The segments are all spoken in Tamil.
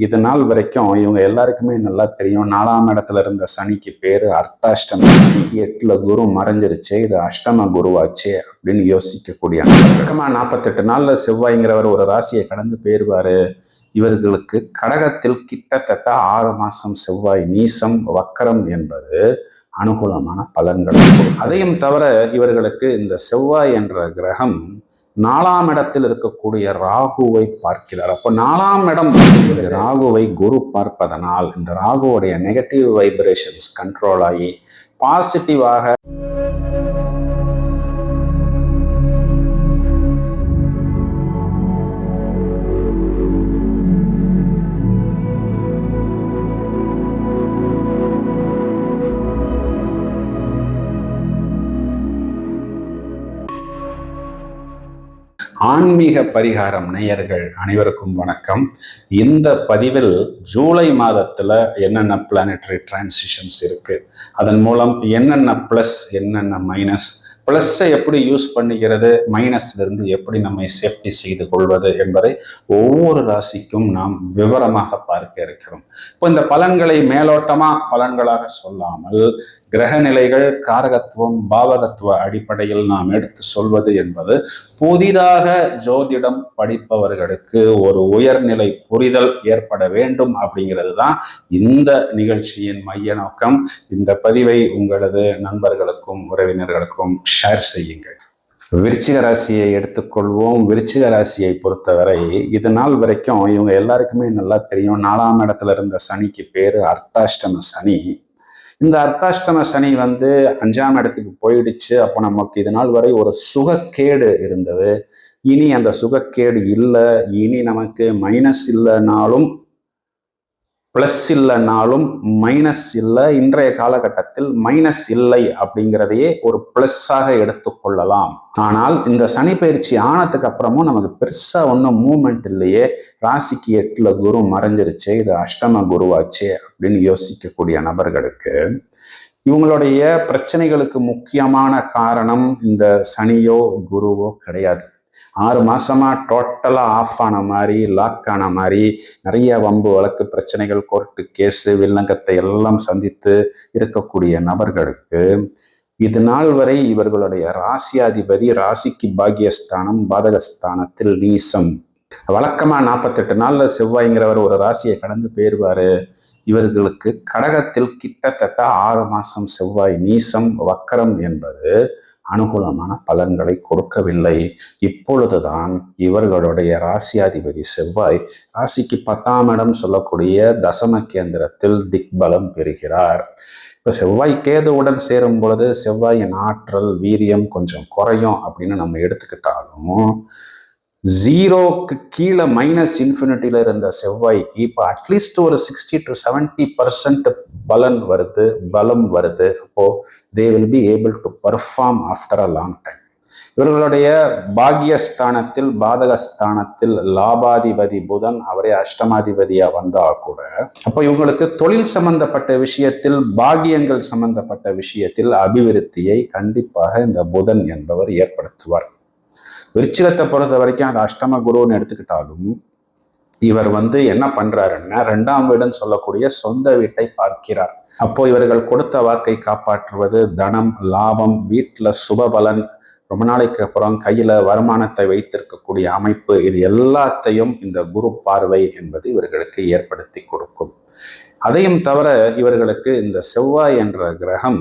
இது நாள் வரைக்கும் இவங்க எல்லாருக்குமே நல்லா தெரியும். நாலாம் இடத்துல இருந்த சனிக்கு பேரு அர்த்தாஷ்டம. சனிக்கு எட்டுல குரு மறைஞ்சிருச்சு. இது அஷ்டம குருவாச்சே அப்படின்னு யோசிக்கக்கூடிய வழக்கமா நாற்பத்தெட்டு நாள்ல செவ்வாய்ங்கிறவர் ஒரு ராசியை கடந்து போயிருவாரு. இவர்களுக்கு கடகத்தில் கிட்டத்தட்ட ஆறு மாசம் செவ்வாய் நீசம் வக்கரம் என்பது அனுகூலமான பலன்கள். அதையும் தவிர இவர்களுக்கு இந்த செவ்வாய் என்ற கிரகம் நாலாம் இடத்தில் இருக்கக்கூடிய ராகுவை பார்க்கிறார். அப்போ நாலாம் இடம் ராகுவை குரு பார்ப்பதனால் இந்த ராகுவுடைய நெகட்டிவ் வைப்ரேஷன்ஸ் கண்ட்ரோல் ஆகி பாசிட்டிவாக ஆன்மீக பரிகாரம் நேயர்கள் அனைவருக்கும் வணக்கம். இந்த பதிவில் ஜூலை மாதத்துல என்னென்ன பிளானட்டரி டிரான்சிஷன்ஸ் இருக்கு? அதன் மூலம் என்னென்ன ப்ளஸ் என்னென்ன மைனஸ் ப்ளஸ்ஸை எப்படி யூஸ் பண்ணிக்கிறது? மைனஸ்லேருந்து எப்படி நம்மை சேஃப்டி செய்து கொள்வது என்பதை ஒவ்வொரு ராசிக்கும் நாம் விவரமாக பார்க்க இருக்கிறோம். இப்போ இந்த பலன்களை மேலோட்டமாக பலன்களாக சொல்லாமல் கிரக நிலைகள் காரகத்துவம் பாவகத்துவ அடிப்படையில் நாம் எடுத்து சொல்வது என்பது புதிதாக ஜோதிடம் படிப்பவர்களுக்கு ஒரு உயர்நிலை புரிதல் ஏற்பட வேண்டும் அப்படிங்கிறது தான் இந்த நிகழ்ச்சியின் மைய நோக்கம். இந்த பதிவை உங்களது நண்பர்களுக்கும் உறவினர்களுக்கும் ஷேர் செய்யுங்கள். விருச்சிக ராசியை எடுத்துக்கொள்வோம். விருச்சிக ராசியை பொறுத்தவரை இது நாள் வரைக்கும் இவங்க எல்லாருக்குமே நல்லா தெரியும். நாலாம் இடத்துல இருந்த சனிக்கு பேர் அர்த்தாஷ்டம சனி. இந்த அர்த்தாஷ்டம சனி வந்து அஞ்சாம் இடத்துக்கு போயிடுச்சு. அப்போ நமக்கு இது நாள் வரை ஒரு சுகக்கேடு இருந்தது. இனி அந்த சுகக்கேடு இல்லை. இனி நமக்கு மைனஸ் இல்லைனாலும் ப்ளஸ் இல்லைனாலும் மைனஸ் இல்லை. இன்றைய காலகட்டத்தில் மைனஸ் இல்லை அப்படிங்கிறதையே ஒரு ப்ளஸ்ஸாக எடுத்துக்கொள்ளலாம் ஆனால் இந்த சனி பயிற்சி ஆனதுக்கு அப்புறமும் நமக்கு பெருசாக ஒன்றும் மூமெண்ட் இல்லையே. ராசிக்கு எட்டில் குரு மறைஞ்சிருச்சு. இது அஷ்டம குருவாச்சு அப்படின்னு யோசிக்கக்கூடிய நபர்களுக்கு இவங்களுடைய பிரச்சனைகளுக்கு முக்கியமான காரணம் இந்த சனியோ குருவோ கிடையாது. ஆறு மாசமா டோட்டலா ஆஃப் ஆன மாதிரி லாக் ஆன மாதிரி நிறைய வம்பு வழக்கு பிரச்சனைகள் கோர்ட்டு கேஸு வில்லங்கத்தை எல்லாம் சந்தித்து இருக்கக்கூடிய நபர்களுக்கு இது நாள் வரை இவர்களுடைய ராசியாதிபதி ராசிக்கு பாகியஸ்தானம் பாதகஸ்தானத்தில் நீசம் வழக்கமா நாற்பத்தெட்டு நாள்ல செவ்வாய்ங்கிறவர் ஒரு ராசியை கடந்து போயிருவாரு. இவர்களுக்கு கடகத்தில் கிட்டத்தட்ட ஆறு மாசம் செவ்வாய் நீசம் வக்கரம் என்பது அனுகூலமான பலன்களை கொடுக்கவில்லை. இப்பொழுதுதான் இவர்களுடைய ராசியாதிபதி செவ்வாய் ராசிக்கு பத்தாம் இடம் சொல்லக்கூடிய தசம கேந்திரத்தில் திக்பலம் பெறுகிறார். இப்போ செவ்வாய் கேதுவுடன் சேரும் பொழுது செவ்வாயின் ஆற்றல் வீரியம் கொஞ்சம் குறையும் அப்படின்னு நம்ம எடுத்துக்கிட்டாலும் ஜீரோக்கு கீழே மைனஸ் இன்ஃபினிட்டியில் இருந்த செவ்வாய்க்கு இப்போ அட்லீஸ்ட் ஒரு சிக்ஸ்டி டு செவன்ட்டி பர்சன்ட் பலன் வருது பலம் வருது. அப்போ they will be able to perform after a long time இவர்களுடைய பாகியஸ்தானத்தில் பாதகஸ்தானத்தில் லாபாதிபதி புதன் அவரே அஷ்டமாதிபதியா வந்தா கூட அப்போ இவங்களுக்கு தொழில் சம்பந்தப்பட்ட விஷயத்தில் பாகியங்கள் சம்பந்தப்பட்ட விஷயத்தில் அபிவிருத்தியை கண்டிப்பாக இந்த புதன் என்பவர் ஏற்படுத்துவார். விருச்சிகத்தை பொறுத்த வரைக்கும் அந்த அஷ்டம குருன்னு எடுத்துக்கிட்டாலும் இவர் வந்து என்ன பண்றாருன்னா ரெண்டாம் வீடுன்னு சொல்லக்கூடிய சொந்த வீட்டை பார்க்கிறார். அப்போ இவர்கள் கொடுத்த வாக்கை காப்பாற்றுவது தனம் லாபம் வீட்டில் சுபபலன் ரொம்ப நாளைக்கு அப்புறம் கையில வருமானத்தை வைத்திருக்கக்கூடிய அமைப்பு இது எல்லாத்தையும் இந்த குரு பார்வை என்பது இவர்களுக்கு ஏற்படுத்தி கொடுக்கும். அதையும் தவிர இவர்களுக்கு இந்த செவ்வாய் என்ற கிரகம்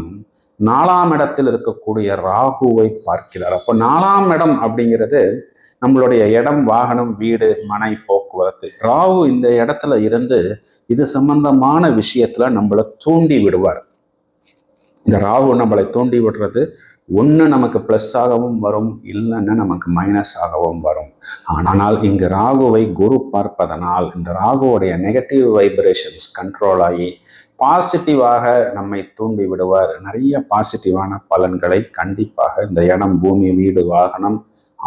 நாலாம் இடத்தில் இருக்கக்கூடிய ராகுவை பார்க்கிறார். அப்போ நாலாம் இடம் அப்படிங்கிறது நம்மளுடைய இடம் வாகனம் வீடு மனை போக்குவரத்து. ராகு இந்த இடத்துல இருந்து இது சம்பந்தமான விஷயத்துல நம்மளை தூண்டி விடுவார். இந்த ராகு நம்மளை தூண்டி விடுறது ஒன்று நமக்கு ப்ளஸ் ஆகவும் வரும் இல்லைன்னா நமக்கு மைனஸ் ஆகவும் வரும். ஆனால் இங்கு ராகுவை குரு பார்ப்பதனால் இந்த ராகுவுடைய நெகட்டிவ் வைப்ரேஷன்ஸ் கண்ட்ரோல் ஆகி பாசிட்டிவாக நம்மை தூண்டி விடுவார். நிறைய பாசிட்டிவான பலன்களை கண்டிப்பாக இந்த இடம் பூமி வீடு வாகனம்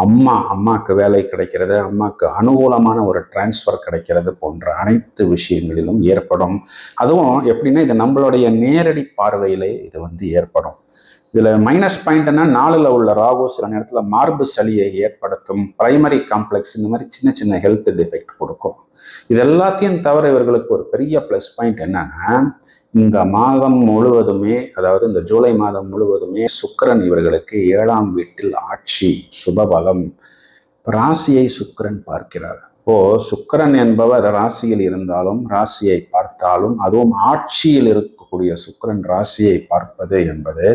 அம்மா அம்மாவுக்கு வேலை கிடைக்கிறது அம்மாவுக்கு அனுகூலமான ஒரு டிரான்ஸ்ஃபர் கிடைக்கிறது போன்ற அனைத்து விஷயங்களிலும் ஏற்படும். அதுவும் எப்படின்னா இது நம்மளுடைய நேரடி பார்வையிலே இது வந்து ஏற்படும். இதில் மைனஸ் பாயிண்ட்னா நாளில் உள்ள ராகு சில நேரத்தில் மார்பு சளியை ஏற்படுத்தும் பிரைமரி காம்ப்ளெக்ஸ் இந்த மாதிரி சின்ன சின்ன ஹெல்த் டிஃபெக்ட் கொடுக்கும். இது எல்லாத்தையும் தவிர இவர்களுக்கு ஒரு பெரிய ப்ளஸ் பாயிண்ட் என்னன்னா இந்த மாதம் முழுவதுமே அதாவது இந்த ஜூலை மாதம் முழுவதுமே சுக்கரன் இவர்களுக்கு ஏழாம் வீட்டில் ஆட்சி சுபபலம். ராசியை சுக்கரன் பார்க்கிறார். இப்போ சுக்கிரன் என்பவர் ராசியில் இருந்தாலும் ராசியை பார்த்தாலும் அதுவும் ஆட்சியில் இருக்கும் இருக்கக்கூடிய சுக்கரன் ராசியை பார்ப்பது என்பது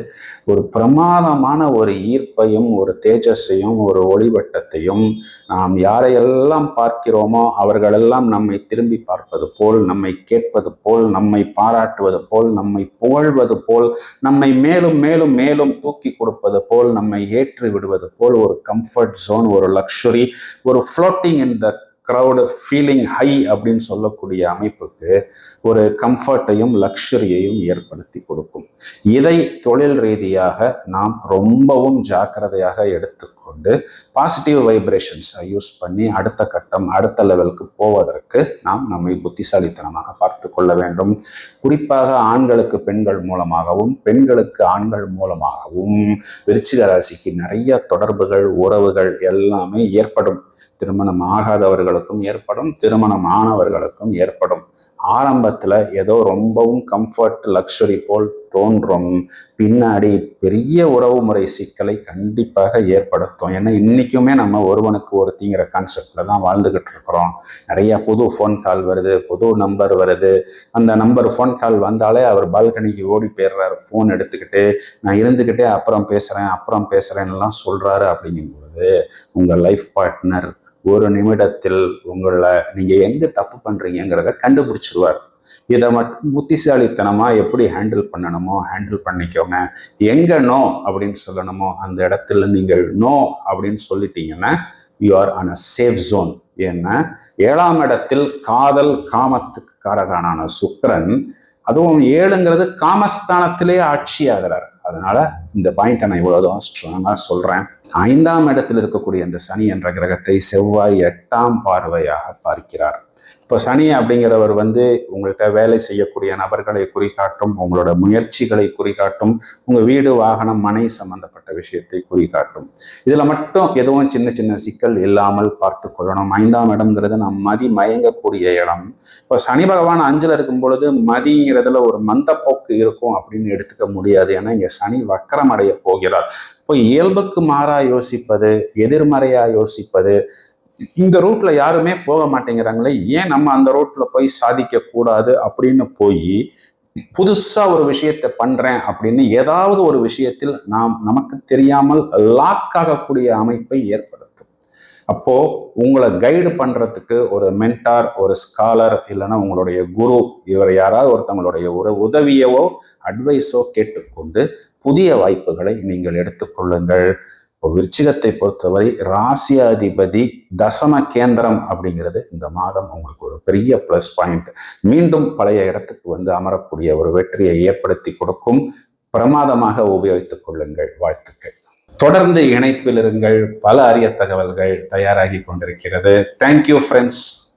ஒரு பிரமாதமான ஒரு ஈர்ப்பையும் ஒரு தேஜஸையும் ஒரு ஒளிவட்டத்தையும் நாம் யாரையெல்லாம் பார்க்கிறோமோ அவர்களெல்லாம் நம்மை திரும்பி பார்ப்பது போல் நம்மை கேட்பது போல் நம்மை பாராட்டுவது போல் நம்மை புகழ்வது போல் நம்மை மேலும் மேலும் மேலும் தூக்கி கொடுப்பது போல் நம்மை ஏற்றி விடுவது போல் ஒரு கம்ஃபர்ட் ஜோன் ஒரு லக்ஷுரி ஒரு floating in the crowd feeling high அப்படின்னு சொல்லக்கூடிய அமைப்புக்கு ஒரு கம்ஃபர்ட்டையும் லக்ஷரியையும் ஏற்படுத்தி கொடுக்கும். இதை தொழில் ரீதியாக நாம் ரொம்பவும் ஜாக்கிரதையாக கொண்டு பாசிட்டிவ் வைப்ரேஷன்ஸை யூஸ் பண்ணி அடுத்த கட்டம் அடுத்த லெவலுக்கு போவதற்கு நாம் நம்மை புத்திசாலித்தனமாக பார்த்து கொள்ள வேண்டும். குறிப்பாக ஆண்களுக்கு பெண்கள் மூலமாகவும் பெண்களுக்கு ஆண்கள் மூலமாகவும் விருச்சிக ராசிக்கு நிறைய தொடர்புகள் உறவுகள் எல்லாமே ஏற்படும். திருமணம் ஆகாதவர்களுக்கும் ஏற்படும் திருமணம் ஆனவர்களுக்கும் ஏற்படும். ஆரம்பத்தில் ஏதோ ரொம்பவும் கம்ஃபர்ட் லக்ஸுரி போல் தோன்றும். பின்னாடி பெரிய உறவு முறை சிக்கலை கண்டிப்பாக ஏற்படுத்தும். ஏன்னா இன்றைக்குமே நம்ம ஒருவனுக்கு ஒருத்திங்கிற கான்செப்டில் தான் வாழ்ந்துக்கிட்டு இருக்கிறோம். நிறையா புது ஃபோன் கால் வருது புது நம்பர் வருது. அந்த நம்பர் ஃபோன் கால் வந்தாலே அவர் பால்கனிக்கு ஓடி போயிடுறாரு. ஃபோன் எடுத்துக்கிட்டு நான் இருந்துக்கிட்டே அப்புறம் பேசுகிறேன் அப்புறம் பேசுகிறேன்லாம் சொல்கிறாரு அப்படிங்கும் பொழுது லைஃப் பார்ட்னர் ஒரு நிமிடத்தில் உங்களை நீங்கள் எங்கே தப்பு பண்ணுறீங்கிறத கண்டுபிடிச்சிருவார். இதை மட்டும் புத்திசாலித்தனமாக எப்படி ஹேண்டில் பண்ணணுமோ ஹேண்டில் பண்ணிக்கோங்க. எங்கே நோ அப்படின்னு சொல்லணுமோ அந்த இடத்துல நீங்கள் நோ அப்படின்னு சொல்லிட்டீங்கன்னா you are on a safe zone ஏன்னா ஏழாம் இடத்தில் காதல் காமத்துக்கு காரகனான சுக்கரன் அதுவும் ஏழுங்கிறது காமஸ்தானத்திலே ஆட்சி ஆகிறார் அதனால் இந்த பாயிண்ட்டை நான் இவ்வளவுதான் ஸ்ட்ராங்காக சொல்கிறேன் ஐந்தாம் இடத்தில் இருக்கக்கூடிய இந்த சனி என்ற கிரகத்தை செவ்வாய் எட்டாம் பார்வையாக பார்க்கிறார். இப்போ சனி அப்படிங்கிறவர் வந்து உங்கள்கிட்ட வேலை செய்யக்கூடிய நபர்களை குறிகாட்டும் உங்களோட முயற்சிகளை குறிகாட்டும் உங்க வீடு வாகனம் மனை சம்பந்தப்பட்ட விஷயத்தை குறிகாட்டும். இதுல மட்டும் எதுவும் சின்ன சின்ன சிக்கல் இல்லாமல் பார்த்து கொள்ளணும். ஐந்தாம் இடம்ங்கிறது நம் மதி மயங்கக்கூடிய இடம். இப்போ சனி பகவான் அஞ்சில் இருக்கும் பொழுது மதிங்கிறதுல ஒரு மந்தப்போக்கு இருக்கும் அப்படின்னு எடுத்துக்க முடியாது. ஏன்னா இங்கே சனி வக்கரம் அடைய போகிறார். இப்போ இயல்புக்கு மாறா யோசிப்பது எதிர்மறையா யோசிப்பது இந்த ரூட்ல யாருமே போக மாட்டேங்கிறாங்களே ஏன் நம்ம அந்த ரூட்ல போய் சாதிக்க கூடாது அப்படின்னு போய் புதுசா ஒரு விஷயத்தை பண்றேன் அப்படின்னு ஏதாவது ஒரு விஷயத்தில் நாம் நமக்கு தெரியாமல் லாக் ஆகக்கூடிய அமைப்பை ஏற்படுத்தும். அப்போ உங்களை கைடு பண்றதுக்கு ஒரு மென்டார் ஒரு ஸ்காலர் இல்லைன்னா உங்களுடைய குரு இவர் யாராவது ஒருத்தவங்களுடைய ஒரு உதவியவோ அட்வைஸோ கேட்டுக்கொண்டு புதிய வாய்ப்புகளை நீங்கள் எடுத்துக்கொள்ளுங்கள் இப்போ விருச்சிகத்தை பொறுத்தவரை ராசியாதிபதி தசம கேந்திரம் அப்படிங்கிறது இந்த மாதம் உங்களுக்கு ஒரு பெரிய ப்ளஸ் பாயிண்ட் மீண்டும் பழைய இடத்துக்கு வந்து அமரக்கூடிய ஒரு வெற்றியை ஏற்படுத்தி கொடுக்கும். பிரமாதமாக உபயோகித்துக் கொள்ளுங்கள் வாழ்த்துக்கள். தொடர்ந்து இணைப்பில் இருங்கள். பல அரிய தகவல்கள் தயாராகி கொண்டிருக்கிறது. Thank you friends